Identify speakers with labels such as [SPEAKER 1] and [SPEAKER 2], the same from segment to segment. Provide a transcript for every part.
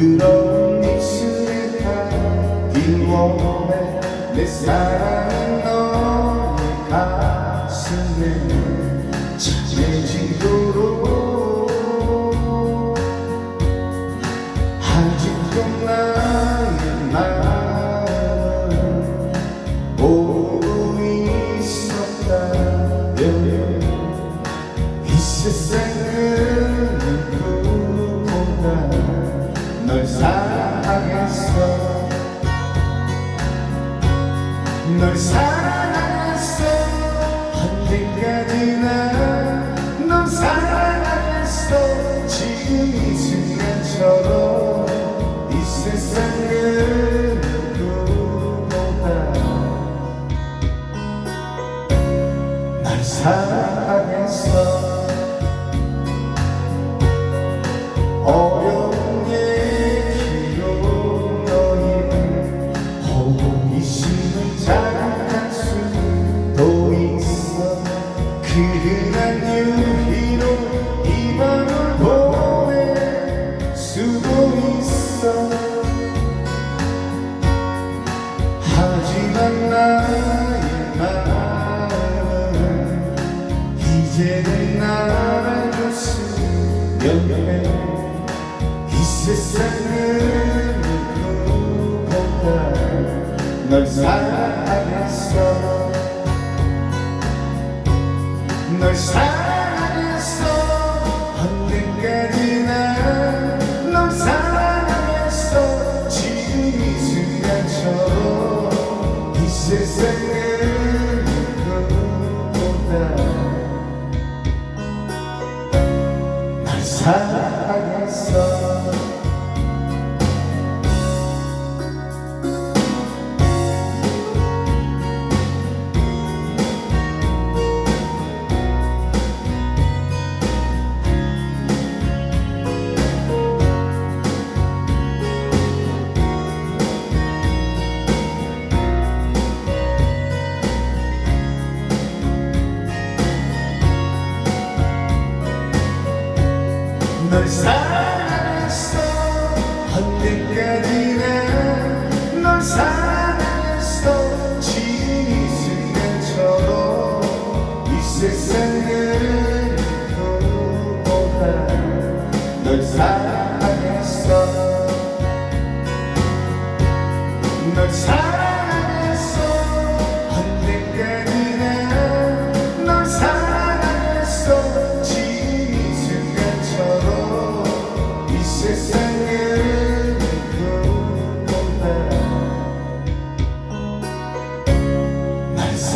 [SPEAKER 1] 그런 입술에 담긴 원에 내 사랑. 널 사랑했어. 언제까지나. 널 사랑했어. 지금 이 순간처럼 이 세상은 누구보다. 날 사랑했어 있어. 하지만 나의 세상은 누구보다 날 사랑했어 널 사랑했어. 언제까지 난널 사랑했어. 지금 이 순간처럼 이 세상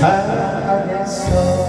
[SPEAKER 1] sabe só.